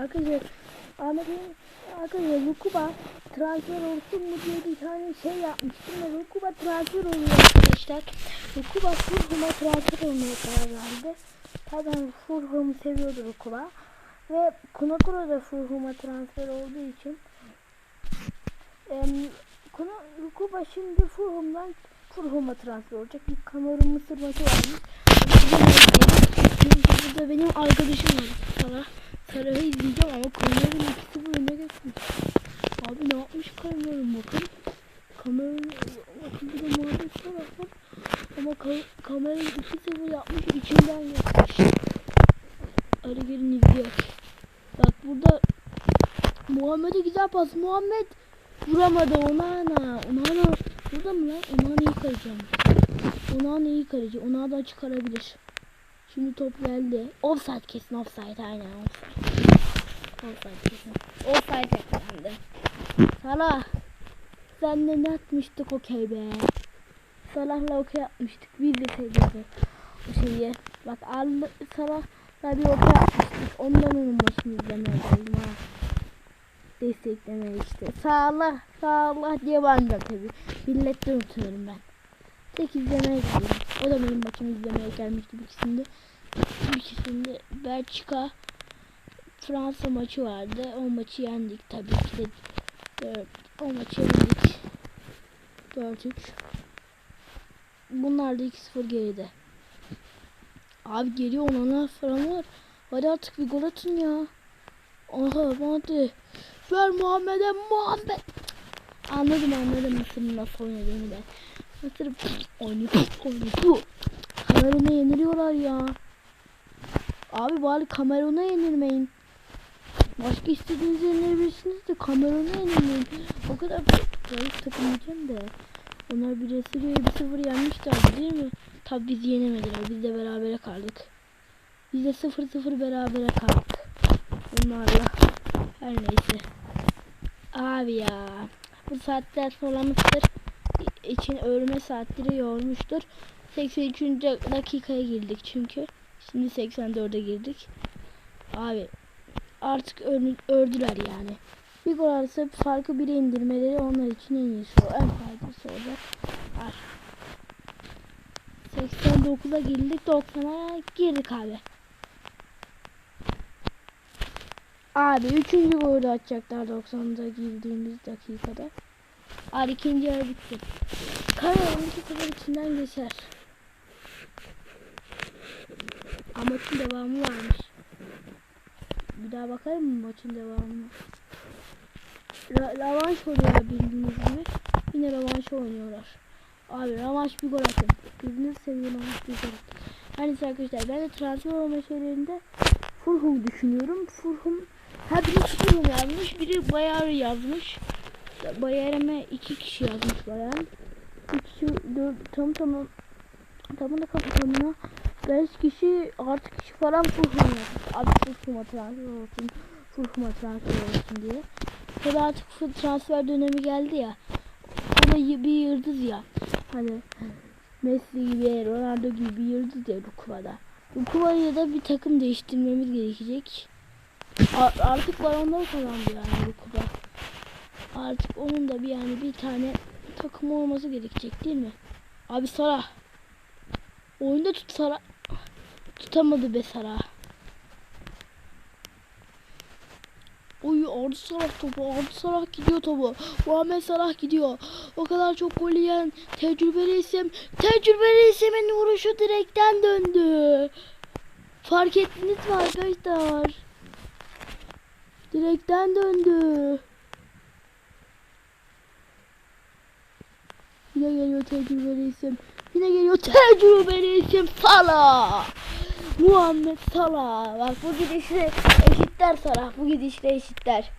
Arkadaşlar Ahmet'in arkadaşlar Rukuba transfer olsun mu diye bir tane şey yapmıştım ve Rukuba transfer oluyor arkadaşlar. Rukuba Fulham'a transfer olmaya karar verdi. Zaten Fulham'ı seviyordu Rukuba. Ve Kunakura da Fulham'a transfer olduğu için em, Kuna, Rukuba şimdi Fulham'dan Fulham'a transfer olacak. Bir Kamerun Mısır maçı varmış. Burada benim arkadaşım var. Salah. Salah'ı izleyeceğim ama Kamerun ikisi bu önüne geçmiş. Abi ne yapmış Kamerun bakın. Kamerun bakın bir de var. Ama ka Kamerun 2-0 yapmış içinden geçmiş. Hadi gelin izleyelim. Bak burada Muhammed'e güzel pas. Muhammed vuramadı Onana. Onana burada mı lan? Onana iyi kaleci ama. Onana iyi kaleci. Onana da çıkarabilir. Şimdi top geldi. Offside kesin offside aynen offside. Offside kesin. Offside yakalandı. Salah. Senle ne atmıştık okey be. Salah'la okey atmıştık. Biz de sevdik o şeyi. Bak al Salah'la bir okey atmıştık. Ondan onun maçını izlemeye geldim ha. Desteklemeye işte. Salah, Salah diye ben de tabi. Milletten unutuyorum ben. Tek izlemeye geldim. O da benim maçımı izlemeye gelmişti bir ikisinde. Bir ikisinde Belçika Fransa maçı vardı. O maçı yendik tabii ki de. O maçı yendik. 4-3. Bunlar da 2-0 geride. Abi geliyor ona falan var. Hadi artık bir gol atın ya. Aha hadi. Ver Muhammed'e Muhammed. Anladım anladım Mısır'ın nasıl oynadığını ben. Mısır oynuyor oynuyor. Kameruna yeniliyorlar ya. Abi bari Kameruna yenilmeyin. Başka istediğinizi yenilebilirsiniz de Kameruna yenilmeyin. O kadar zayıf takım diyeceğim de. Onlar bir Brezilya 1-0 yenmişlerdi değil mi? Tabi bizi yenemediler. Biz de berabere kaldık. Biz de 0-0 berabere kaldık. Bunlarla. Her neyse. Abi ya. Bu saatler sonra Mısır için örme saatleri yormuştur. 83. dakikaya girdik çünkü. Şimdi 84'e girdik. Abi artık ör, ördüler yani. Bir gol arası farkı bire indirmeleri onlar için en iyisi o. En faydası olacak. Var. 89'a girdik 90'a girdik abi. Abi üçüncü golü atacaklar 90'da girdiğimiz dakikada. Abi ikinci yarı bitti. Karayolun iki sıfır içinden geçer. Ama maçın devamı varmış. Bir daha bakalım mı maçın devamına? Ra rövanş oluyor bildiğiniz gibi. Yine rövanş oynuyorlar. Abi rövanş bir gol atın. Birbirinizi seviyor rövanş bir gol atın. Her neyse arkadaşlar ben de transfer olma şeylerinde Fulham düşünüyorum. Fulham ha biri Fulham yazmış biri Bayar yazmış. Bayar'ıma iki kişi yazmış Bayar. Üç kişi dört tam tamam tamına tamına beş kişi altı kişi falan Fulham yazmış. Abi Fulham'a transfer olsun. Fulham'a transfer olsun diye. Sonra artık bu transfer dönemi geldi ya. O da bir yıldız ya. Hani Messi gibi, Ronaldo gibi bir yıldız ya Rukuva'da. Rukuva'ya da bir takım değiştirmemiz gerekecek. Artık baronlar kazandı yani Rukuva. Artık onun da bir yani bir tane takım olması gerekecek değil mi? Abi Sara. Oyunda tut Sara. Tutamadı be Sara. Oy Arda Salah topu. Arda Salah gidiyor topu. Muhammed Salah gidiyor. O kadar çok gol yiyen tecrübeli isim. Tecrübeli isimin vuruşu direkten döndü. Fark ettiniz mi arkadaşlar? Direkten döndü. Yine geliyor tecrübeli isim. Yine geliyor tecrübeli isim Salah. Muhammed Salah. Bak bu gidişle eşitler Salah. Bu gidişle eşitler.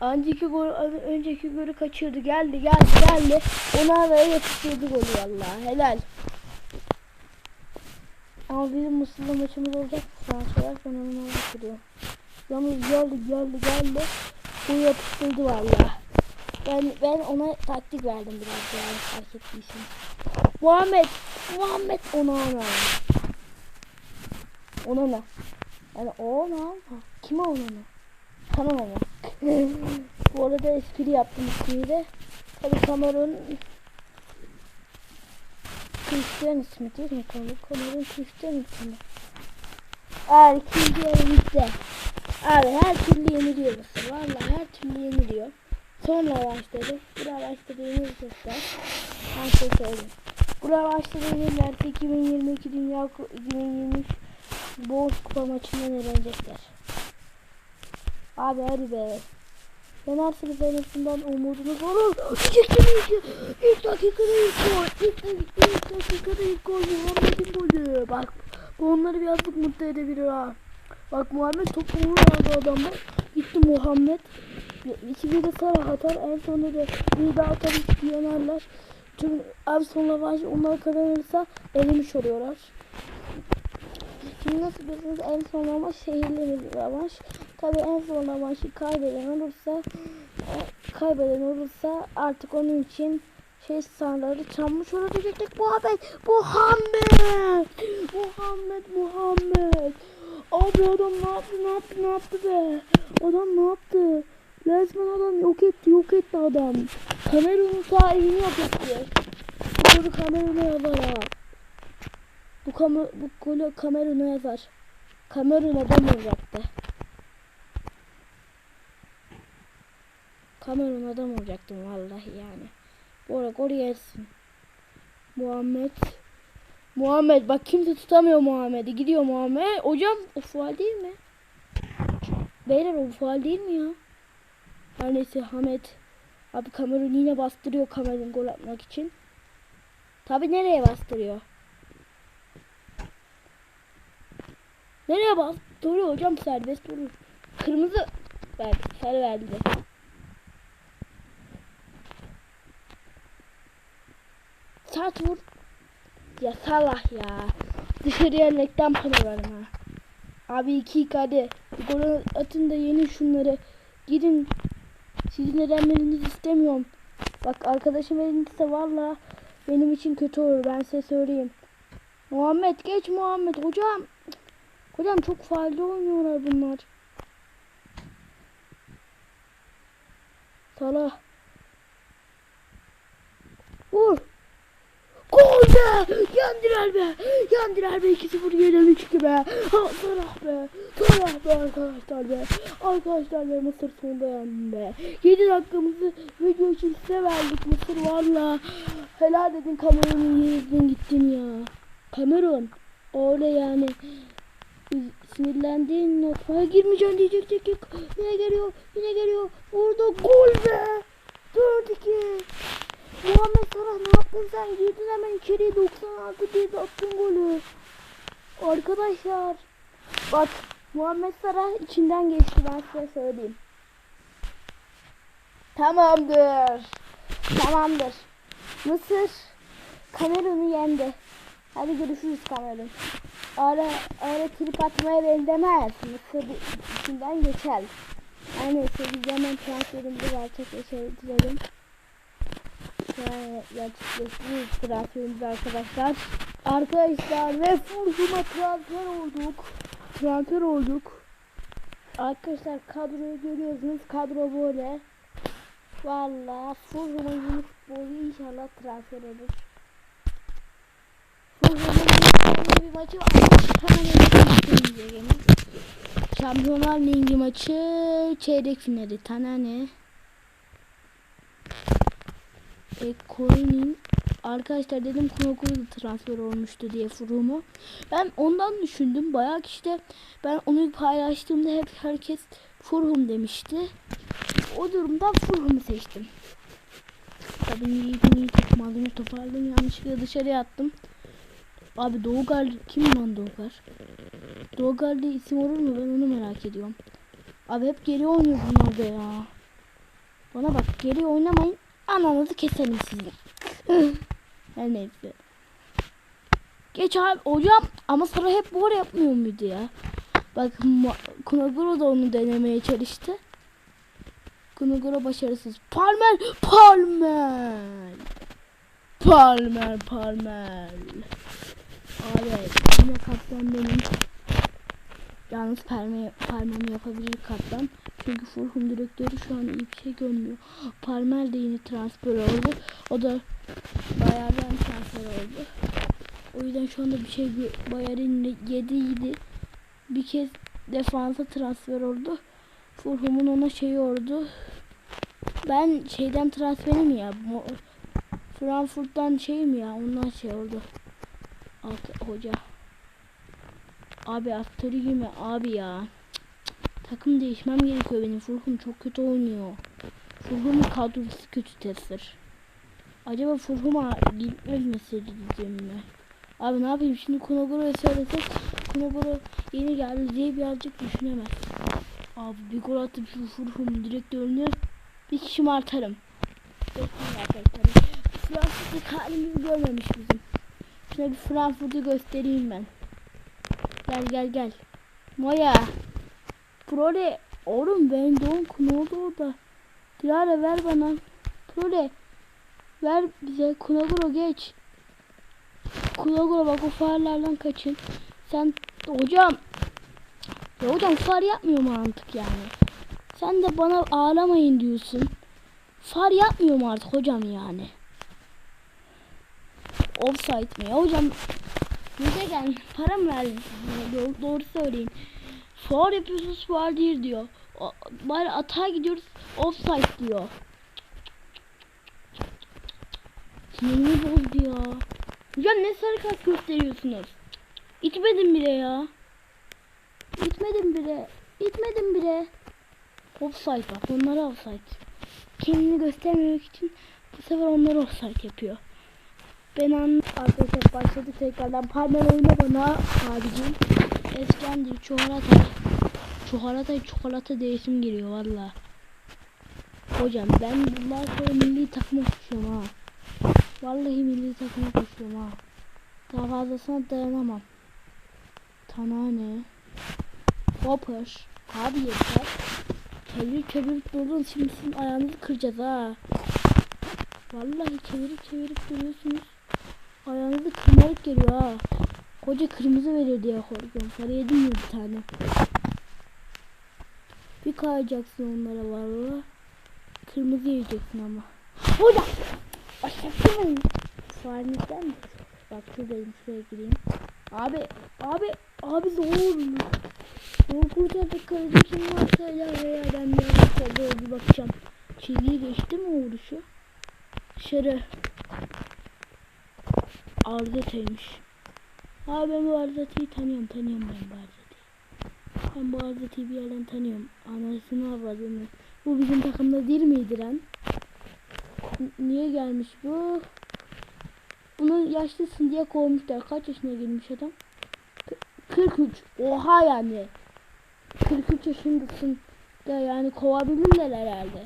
Önceki gol, önceki golü kaçırdı. Geldi geldi geldi. Ona ve yapıştırdı golü vallahi. Helal. Ama bizim Mısır'la maçımız olacak. Transfer ben onu bakıyorum. Yalnız geldi geldi geldi. Bu yapıştırdı vallahi. Ben ben ona taktik verdim biraz yani fark ettiysen. Muhammed Muhammed ona ona. Ona ne? Yani o ne? Kime onu? Tamam ama. Bu arada espri yaptım ismiyle. de. Tabii Kamerun Christian ismi değil mi? Kamerun Christian ismi. Eğer ikinci elimizde. Abi her türlü yeniliyor Mısır. Valla her türlü yeniliyor. Sonra başladı. Buraya başladı yenilirse. Ben şey söyleyeyim. Buraya başladı yenilirse 2022 Dünya Ku- 2023 Boğaz Kupa maçından elenecekler. Abi hadi be. Yenerseniz en azından umudunuz olur. Diyecektim ilk, ilk dakikada ilk gol. İlk, dakika- ilk dakikada ilk gol. Muhammed'in golü. Bak bu onları birazcık mutlu edebilir ha. Bak Muhammed topu aldı adamlar. Gitti Muhammed. İkili de Salah atar. En sonunda da bir daha atar. Hiç yenerler. Tüm en sonunda baş onlar kazanırsa elemiş oluyorlar. Şimdi nasıl bilirsiniz en son maç şehirli bir maç. Tabii en son maçı kaybeden olursa e, kaybeden olursa artık onun için şey sanırları çalmış olabilecek Muhammed Muhammed Muhammed Muhammed Abi adam ne yaptı ne yaptı ne yaptı be adam ne yaptı resmen adam yok etti yok etti adam Kamerun'un sahibini yok etti bu golü Kamerun'a yazar ha bu, kamer bu golü Kamerun'a yazar Kamerun adam olacaktı Kamerun adam olacaktım vallahi yani. Bu arada gol yersin. Muhammed. Muhammed bak kimse tutamıyor Muhammed'i. Gidiyor Muhammed. Hocam o faal değil mi? Beyler o faal değil mi ya? Her neyse Hamet. Abi Kamerun yine bastırıyor Kamerun gol atmak için. Tabi nereye bastırıyor? Nereye bastırıyor hocam serbest vurur. Kırmızı verdi. Sarı verdi. Sert vur. Ya Salah ya. Dışarıya reklam panolarım ha. Abi iki hadi. Gol atın da yeni şunları. Gidin. Sizin edenlerinizi istemiyorum. Bak arkadaşım elindeyse valla benim için kötü olur. Ben size söyleyeyim. Muhammed geç Muhammed hocam. Hocam çok faydalı oynuyorlar bunlar. Salah. Vur. Be! Yendiler be! Yendiler be! 2-0 yenelim 3 be! Ha Salah be! Salah be arkadaşlar be! Arkadaşlar be Mısır sonunda yendi be! 7 dakikamızı video için size verdik Mısır valla! Helal edin Kamerun'un yerinden gittin ya! Kamerun! Öyle yani sinirlendiğin noktaya girmeyeceksin diyecektik. Yine geliyor, yine geliyor. Vurdu gol be! 4-2 Muhammed ne yaptın sen? Girdin hemen içeriye 96 diye de attın golü. Arkadaşlar. Bak Muhammed Salah içinden geçti ben size söyleyeyim. Tamamdır. Tamamdır. Mısır Kamerun'u yendi. Hadi görüşürüz Kamerun. Ara, ara trip atmaya benzemez. Mısır içinden geçer. Her neyse biz hemen transferimizi gerçekleştirelim. Yani gerçekleştiriyoruz transferimizi arkadaşlar. Arkadaşlar ve Fulham'a transfer olduk. Transfer olduk. Arkadaşlar kadroyu görüyorsunuz. Kadro böyle. Valla Fulham'a yeni futbolcu inşallah transfer olur. Fulham'ın bir maçı var. Hemen Şampiyonlar Ligi maçı çeyrek finali. Tane ne? E, Coin'in arkadaşlar dedim Kunokuru da transfer olmuştu diye Furum'u. Ben ondan düşündüm. Bayağı işte ben onu paylaştığımda hep herkes Furhum demişti. O durumda Furhum'u seçtim. Tabii iyi iyi takmadım toparladım yanlışlıkla dışarıya attım. Abi Doğugar kim lan Doğugar? Doğugar diye isim olur mu ben onu merak ediyorum. Abi hep geri oynuyor bunlar be ya. Bana bak geri oynamayın. Ananızı keselim sizin. Her neyse. Geç abi hocam ama sonra hep bu yapmıyor muydu ya? Bak Kunaguro da onu denemeye çalıştı. Kunaguro başarısız. Palmer! Palmer! Palmer! Palmer! Abi yine kaptan benim. Yalnız Parme, Parmen yapabilir kaptan. Çünkü Fulham direktörü şu an iyi bir şey görmüyor. Parmer de yine transfer oldu. O da Bayern'den transfer oldu. O yüzden şu anda bir şey Bayern'in 7 7 bir kez defansa transfer oldu. Fulham'ın ona şeyi oldu. Ben şeyden transferim ya. Mo- Frankfurt'tan şeyim ya. Ondan şey oldu. Alt, hoca. Abi Astori gibi abi ya. Takım değişmem gerekiyor benim. Fulham çok kötü oynuyor. Fulham'ın kadrosu kötü tesir. Acaba Fulham'a gitmemesi diyeceğim mi? Abi ne yapayım şimdi Kunagura'ya söylesek Kunagura yeni geldi diye birazcık düşünemez. Abi bir gol atıp şu Fulham direktörünü bir şımartarım. Bekleyin arkadaşlar. Frankfurt'u halimizi görmemiş bizim. Şuna bir Frankfurt'u göstereyim ben. Gel gel gel. Moya. Prole. Oğlum ben Donk ne oldu orada? Dilara ver bana. Prole. Ver bize. Kunaguro geç. Kunaguro bak o farlardan kaçın. Sen hocam. Ya hocam far yapmıyor mu artık yani? Sen de bana ağlamayın diyorsun. Far yapmıyor mu artık hocam yani? Offside mi? Ya hocam gel para mı verdin? Doğru, doğru söyleyin. Far yapıyorsunuz far değil diyor. O, bari atağa gidiyoruz offside diyor. Sinirimi bozdu ya. Hocam ne sarı kart gösteriyorsunuz? İtmedim bile ya. İtmedim bile. İtmedim bile. Offside bak onlara offside. Kendini göstermemek için bu sefer onları offside yapıyor. Ben an arkadaşlar başladı tekrardan parmağın oyna bana abicim. Eskendir çikolata. Çikolata çikolata değişim giriyor valla. Hocam ben bundan sonra milli takıma koşuyorum ha. Vallahi milli takıma koşuyorum ha. Daha fazlasına dayanamam. Tanane. Hopper. Abi yeter. Çevirip çevirip durdun şimdi sizin ayağınızı kıracağız ha. Vallahi çevirip çevirip duruyorsunuz. Ayağınızı kırmalık geliyor ha. Koca kırmızı veriyor diye korkuyorum. Sarı yedim mi bir tane? Bir kayacaksın onlara valla. Kırmızı yiyeceksin ama. Hocam! Aşağı mı? Farnizden mi? Bak şuradayım şuraya gireyim. Abi, abi, abi zor. Zor kurtardık kardeşim varsa ya veya ben bir ara bir bakacağım. Çizgiyi geçti mi o vuruşu? Dışarı. Arzeta'ymış. Abi ben bu Arzeta'yı tanıyorum. Tanıyorum ben bu Arzeta'yı. Ben bu Arzeta'yı bir yerden tanıyorum. Anasını avradını. Bu bizim takımda değil miydi lan? N- niye gelmiş bu? Bunu yaşlısın diye kovmuşlar. Kaç yaşına girmiş adam? K- 43. Oha yani. 43 yaşındasın da yani kovabilirler herhalde.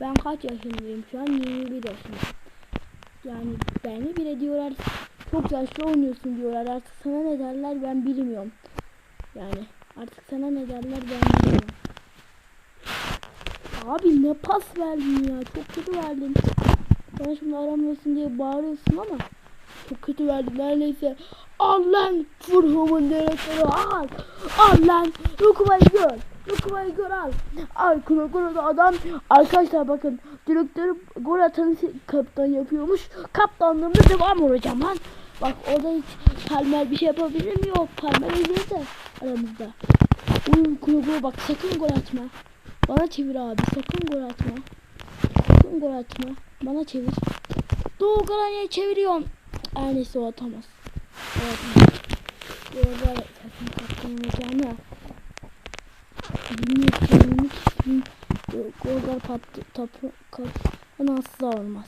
Ben kaç yaşındayım şu an? 21 yaşındayım. Yani beni bile diyorlar çok yaşlı oynuyorsun diyorlar. Artık sana ne derler ben bilmiyorum. Yani artık sana ne derler ben bilmiyorum. Abi ne pas verdin ya. Çok kötü verdin. Bana şimdi aramıyorsun diye bağırıyorsun ama çok kötü verdin. Neredeyse al lan Furhum'un direktörü al. Al lan Rukuba'yı gör. Rukuba'yı gör al. Kuru kuru da adam. Arkadaşlar bakın direktörü gol atanı kaptan yapıyormuş. Kaptanlığımda devam olacağım lan. Bak orada hiç Palmer bir şey yapabilir mi? Yok Palmer öldü de aramızda. Kuru kuru bak sakın gol atma. Bana çevir abi sakın gol atma. Sakın gol atma. Bana çevir. Doğu Garanya'ya çeviriyorum. Her neyse o atamaz. O atamaz. Orada takım kaptan olacağını Golgar patlı. Tapu. Kaptan asla olmaz.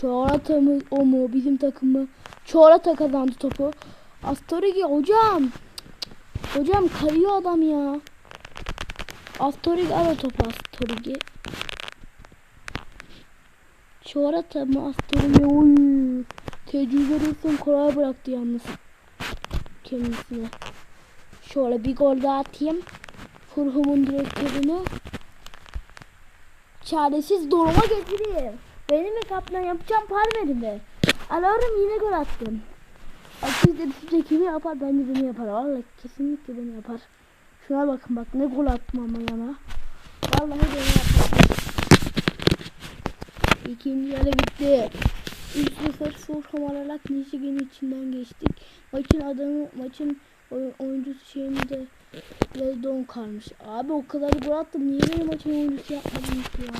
Çorata mı o mu bizim takımı? Çorata kazandı topu. Astorigi hocam. Hocam kayıyor adam ya. Astorigi o topu Astorigi. Çorata mı Astorigi? Oy. Tecrübelisin kolay bıraktı yalnız. Kendisine. Şöyle bir gol daha atayım. Furhum'un direktörünü çaresiz duruma getireyim. Benim mi kaptan yapacağım parmeri mi? Alarım yine gol attım. Siz de size kimi yapar ben de beni yapar. Vallahi kesinlikle beni yapar. Şuna bakın bak ne gol attım ama yana. Vallahi de yaptım. İkinci yarı bitti. 3-0 Fulham olarak Michigan içinden geçtik. Maçın adamı, maçın oy- oyuncusu şeyimizde Leydon kalmış. Abi o kadar gol attım. Niye benim maçın oyuncusu yapmadınız ya?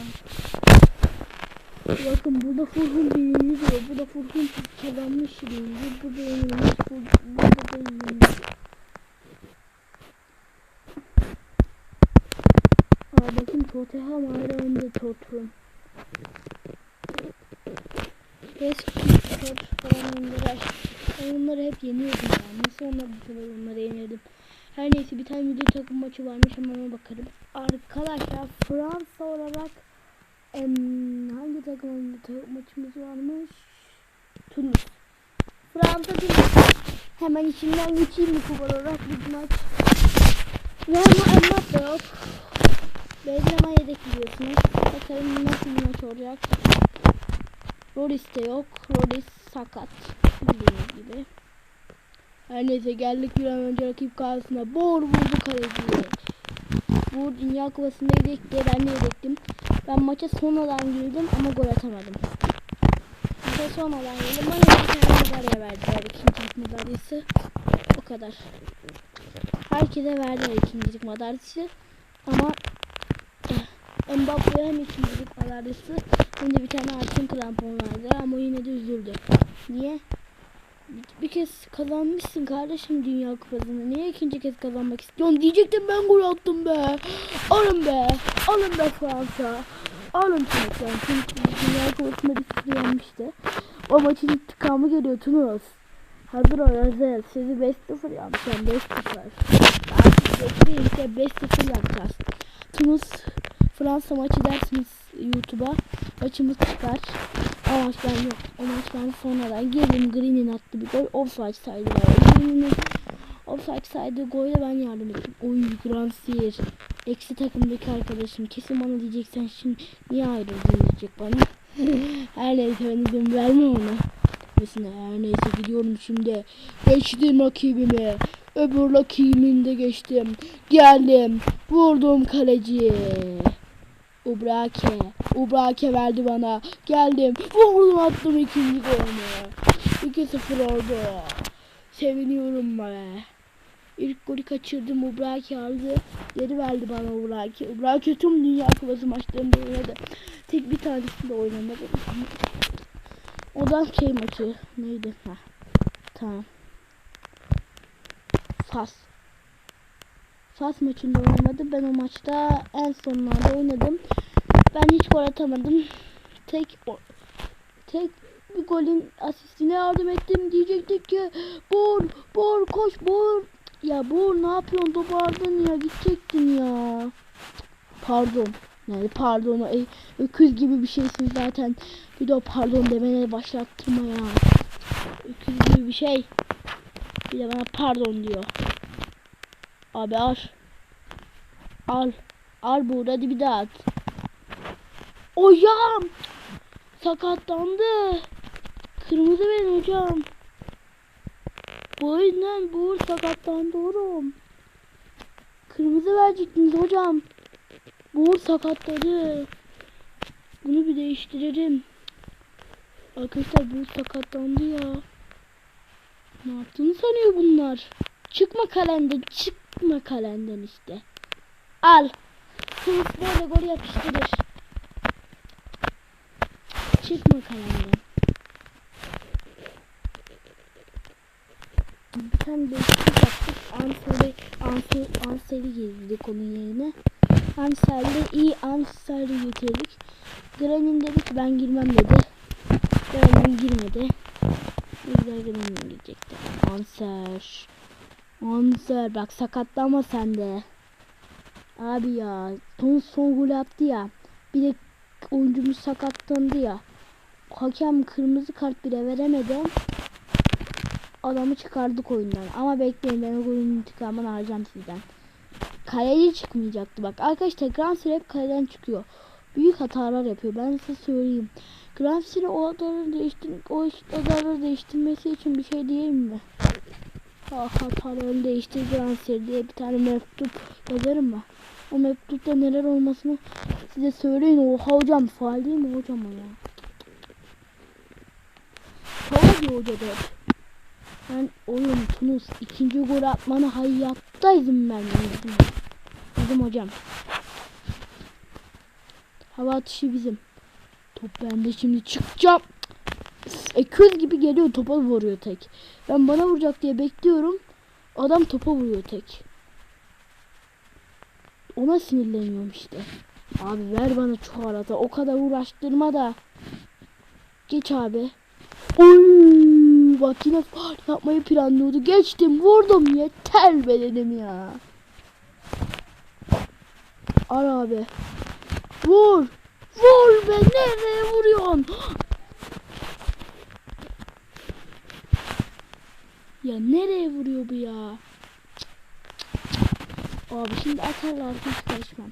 Bakın burada Fulham birinci diyor. Burada Fulham kazanmış birinci. Burada yenilmiş. Burada da yenilmiş. Aa bakın Tottenham hala önde Tottenham. Eski Tot falan Ben onları hep yeniyordum ya. Nasıl onlar bu sefer onları yeniyordum. Her neyse bir tane milli takım maçı varmış ama ona bakarım. Arkadaşlar Fransa olarak em, hangi takım milli takım maçımız varmış? Tunus. Fransa Tunus. Hemen içinden geçeyim mi kubar olarak bir maç. Real Mbappe yok. Benzema yedek biliyorsunuz. Bakalım nasıl bir maç olacak. Loris de yok. Loris sakat. Bildiğiniz gibi. Her neyse geldik bir an önce rakip karşısına. Bor vurdu kaleciye. Bu Dünya Kupası'nda yedek diye ben de yedektim. Ben maça sonradan girdim ama gol atamadım. Maça sonradan girdim. Bana bir tane madalya verdiler. İkincilik madalyası. O kadar. Herkese verdiler ikincilik madalyası. Ama eh, Mbappe'ye hem ikincilik madalyası hem de bir tane altın krampon verdiler ama yine de üzüldü. Niye? Bir- kez kazanmışsın kardeşim Dünya Kupası'nı. Niye ikinci kez kazanmak istiyorsun? Diyecektim ben gol attım be. Alın be. Alın be Fransa. Alın çocuklar. Çünkü Dünya Kupası'nda bir sıfır. O maçın intikamı geliyor Tunus. Hazır ol hazır. Sizi 5-0 yapacağım. 5-0. Artık bekleyin işte 5-0 yapacağız. Tunus Fransa maçı dersiniz YouTube'a. Maçımız çıkar. O maç ben yok. O maç ben sonradan girdim. Green'in attı bir gol. Offside saydı. Green'in offside saydığı golde ben yardım ettim. Oy Gransier. Eksi takımdaki arkadaşım. Kesin bana diyeceksen şimdi niye ayrıldın diyecek bana. Her neyse ben izin vermem ona. Mesela her neyse gidiyorum şimdi. Geçtim rakibimi. Öbür rakibimin de geçtim. Geldim. Vurdum kaleciye. Ubrake. Ubrake verdi bana. Geldim. Vurdum attım ikinci golümü. 2-0 oldu. Seviniyorum be. İlk golü kaçırdım. Ubrake aldı. Geri verdi bana Ubrake. Ubrake tüm Dünya Kupası maçlarında oynadı. Tek bir tanesinde oynamadı. O da şey maçı. Neydi? Ha. Tamam. Fas. Fas maçında oynamadı. Ben o maçta en sonlarda oynadım. Ben hiç gol atamadım. Tek tek bir golün asistine yardım ettim diyecektik ki Bor, Bor koş Bor. Ya Bor ne yapıyorsun dobardın ya gidecektin ya. Pardon. Yani pardon ey, öküz gibi bir şeysin zaten. Bir de o pardon demene başlattırma ya. Öküz gibi bir şey. Bir de bana pardon diyor. Abi al. Al. Al burada hadi bir daha at. Hocam. Sakatlandı. Kırmızı verin hocam. Bu yüzden bu sakatlandı oğlum. Kırmızı verecektiniz hocam. Bu sakatladı. Bunu bir değiştirelim. Arkadaşlar bu sakatlandı ya. Ne yaptığını sanıyor bunlar. Çıkma kalenden, çıkma kalenden işte. Al. Kılıç böyle gol yapıştırır. Çıkma kalenden. Bir tane değişiklik yaptık. Anseli, Ansel, Ansel'i girdik onun yerine. Ansel'de iyi Ansel'i getirdik. Granny dedi ki ben girmem dedi. Granny girmedi. Güzel Granny girecekti. Anser. Anser bak sakatlanma sen de. Abi ya son son gol attı ya. Bir de oyuncumuz sakatlandı ya. Hakem kırmızı kart bile veremedi. Adamı çıkardık oyundan. Ama bekleyin ben o golün intikamını alacağım sizden. Kaleci çıkmayacaktı bak. Arkadaşlar Grandsir hep kaleden çıkıyor. Büyük hatalar yapıyor. Ben size söyleyeyim. Grandsir'e o adaları değiştir o odaları değiştirmesi için bir şey değil mi? Ah hatalarını değiştir transfer diye bir tane mektup yazarım mı? O mektupta neler olmasını size söyleyin. Oha hocam faal değil mi hocam o ya? Diyor. Ben oyun Tunus ikinci gol atmanı hayatta izin vermem bizim. Hocam. Hava atışı bizim. Top bende şimdi çıkacağım. Eköz gibi geliyor topa vuruyor tek. Ben bana vuracak diye bekliyorum. Adam topa vuruyor tek. Ona sinirleniyorum işte. Abi ver bana şu arada. O kadar uğraştırma da. Geç abi. Oy, bak yine yapmayı planlıyordu. Geçtim vurdum yeter be dedim ya. Al abi. Vur. Vur be nereye vuruyorsun? Ya nereye vuruyor bu ya? Abi şimdi atarlarsa hiç karışmam.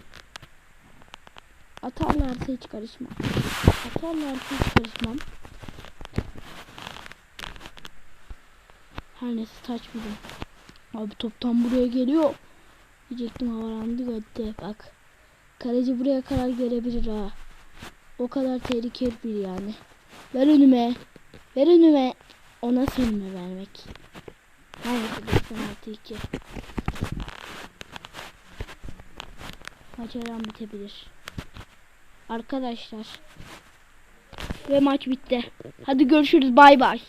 Atarlarsa hiç karışmam. Atarlarsa hiç karışmam. Her neyse bizim. Abi toptan buraya geliyor. Diyecektim havalandı gitti bak. Kaleci buraya kadar gelebilir ha. O kadar tehlikeli bir yani. Ver önüme. Ver önüme. Ona önüme vermek. Her neyse 96 2. Maç her bitebilir. Arkadaşlar. Ve maç bitti. Hadi görüşürüz. Bay bay.